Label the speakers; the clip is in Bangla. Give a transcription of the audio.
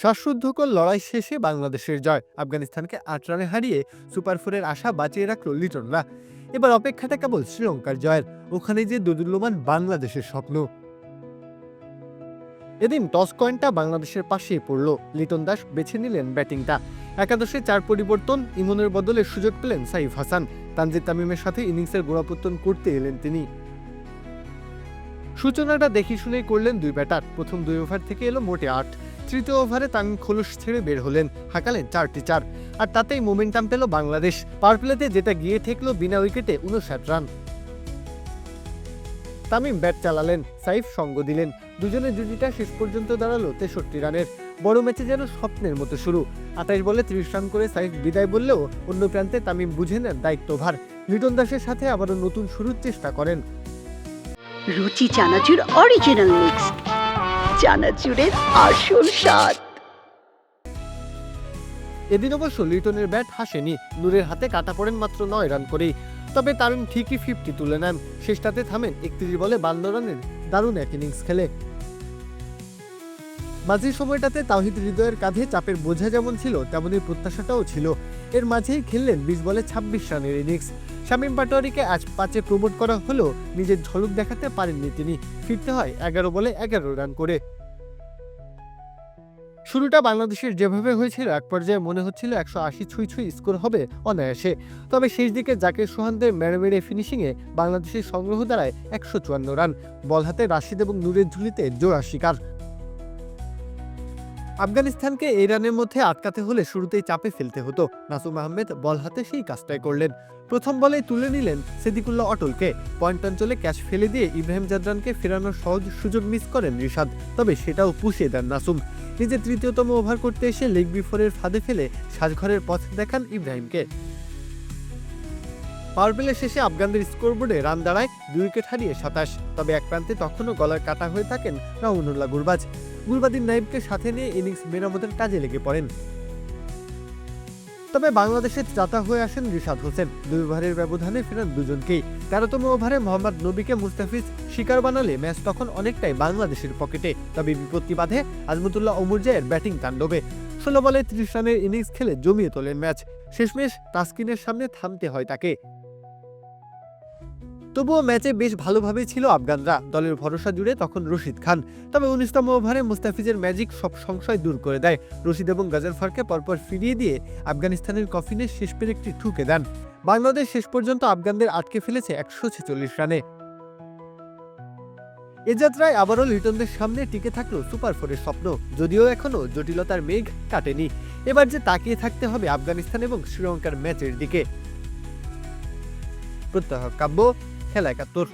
Speaker 1: শ্বাসরুদ্ধকর লড়াই শেষে বাংলাদেশের জয়। আফগানিস্তানকে আট রানে হারিয়ে সুপার ফোরের আশা বাঁচিয়ে রাখল লিটনরা। এবার অপেক্ষাটা কেবল শ্রীলঙ্কার জয়ের, ওখানে যে দোদুল্যমান বাংলাদেশের স্বপ্ন। এদিন টস কয়েনটা বাংলাদেশের পাশেই পড়ল। লিটন দাস বেছে নিলেন ব্যাটিংটা। একাদশে চার পরিবর্তন, ইমনের বদলে সুযোগ পেলেন সাইফ হাসান। তানজিদ তামিমের সাথে ইনিংসের গোড়াপত্তন করতে এলেন তিনি। সূচনাটা দেখে শুনেই করলেন দুই ব্যাটার। প্রথম দুই ওভার থেকে এলো মোটে আট। তৃতীয় ওভারে তামিম খোলস ছেড়ে বের হলেন হাঁকালেন চারটি চার। আর তাতেই মোমেন্টাম পেল বাংলাদেশ। পাওয়ার প্লেতে যেটা গিয়ে ঠেকলো বিনা উইকেটে উনষাট রান। তামিম ব্যাট চালালেন, সাইফ সঙ্গ দিলেন। দুজনের জুটিটা শেষ পর্যন্ত দাঁড়াল তেষট্টি রানের। বড় ম্যাচে যেন স্বপ্নের মতো শুরু। আঠাইশ বলে ত্রিশ রান করে সাইফ বিদায় বললেও অন্য প্রান্তে তামিম বুঝে নেন দায়িত্বভার লিটন দাসের সাথে আবারও নতুন শুরুর চেষ্টা করেন।
Speaker 2: রুচি চানাচুর অরিজিনাল মিক্স আসল স্বাদ।
Speaker 1: এদিন অবশ্য লিটনের ব্যাট হাসেনি। নূরের হাতে কাটা পড়েন মাত্র নয় রান করেই। তবে তারুন ঠিকই ফিফটি তুলে নেন। শেষটাতে থামেন একত্রিশ বলে বান্ন রানের দারুণ এক ইনিংস খেলে। মাঝের সময়টাতে তাহিদ হৃদয়ের কাঁধে চাপের বোঝা যেমন ছিল, তেমনই প্রত্যাশাটাও ছিল। এর মাঝেই খেললেন বিশ বলে ছাব্বিশ রানের ইনিংস। শামীম পাটোয়ারিকে আজ পাঁচে প্রমোট করা হলেও নিজের ঝলক দেখাতে পারেননি তিনি। ফিরতে হয় এগারো বলে এগারো রান করে। শুরুটা বাংলাদেশের যেভাবে হয়েছিল, এক পর্যায়ে মনে হচ্ছিল একশো আশি ছুঁই ছুঁই স্কোর হবে অনায়াসে। তবে শেষ দিকে জাকির সোহানদের মেরে মেরে ফিনিশিংয়ে বাংলাদেশের সংগ্রহ দাঁড়ায় একশো চুয়ান্ন রান। বল হাতে রাশিদ এবং নূরের ঝুলিতে জোড়া শিকার। আফগানিস্তানকে এই রানের মধ্যে আটকাতে হলে শুরুতেই চাপে ফেলতে হতো। নাসুম আহমেদ বল হাতে সেই কাজটাই করলেন। প্রথম বলেই তুলে নিলেন সিদ্দিকুল্লাহ অটলকে। পয়েন্ট অঞ্চলে ক্যাচ ফেলে দিয়ে ইব্রাহিম জাদরানকে ফেরানোর সহজ সুযোগ মিস করেন রিশাদ, তবে সেটাও পুষিয়ে দেন নাসুম। নিজের তৃতীয়তম ওভার করতে এসে লেগ বিফোরের ফাঁদে ফেলে সাজঘরের পথ দেখান ইব্রাহিমকে। প্লে শেষে আফগানদের স্কোরবোর্ডে রান দাঁড়ায় দুই উইকেট হারিয়ে সাতাশ, তবে এক প্রান্তে তখনও গলার কাটা হয়ে থাকেন রাউনুল্লাহ গুরবাজ। গুলবাদিন নাইবকে সাথে নিয়ে ইনিংস মেরামতের কাজে লেগে পড়েন। তবে বাংলাদেশের চাতা হয়ে আসেন রিশাদ হোসেন। দুই ওভারের ব্যবধানে ফেরান দুজনকেই। তেরোতম ওভারে মোহাম্মদ নবীকে মুস্তাফিজ শিকার বানালে ম্যাচ তখন অনেকটাই বাংলাদেশের পকেটে। তবে বিপত্তি বাধে আজমতুল্লাহ অমুরজায়ের ব্যাটিং তাণ্ডবে। ষোলো বলে ত্রিশ রানের ইনিংস খেলে জমিয়ে তোলেন ম্যাচ। শেষমেশ তাসকিনের সামনে থামতে হয় তাকে। তবুও ম্যাচে বেশ ভালোভাবেই ছিল আফগানরা। দলের ভরসা জুড়ে তখন রশিদ খান। তবে উনিশতম ওভারে মুস্তাফিজের ম্যাজিক সব সংশয় দূর করে দেয়। রশিদ এবং গাজারফারকে পরপর ফিরিয়ে দিয়ে আফগানিস্তানের কফিনে শেষ পেরেকটি ঠুকে দেন। বাংলাদেশ শেষ পর্যন্ত আফগানদের আটকে ফেলেছে একশো ছেচল্লিশ রানে। এ যাত্রায় আবারও লিটনদের সামনে টিকে থাকল সুপার ফোরের স্বপ্ন। যদিও এখনও জটিলতার মেঘ কাটেনি। এবার যে তাকিয়ে থাকতে হবে আফগানিস্তান এবং শ্রীলঙ্কার ম্যাচের দিকে। প্রত্যহ কাব্য খেলা একাত্তর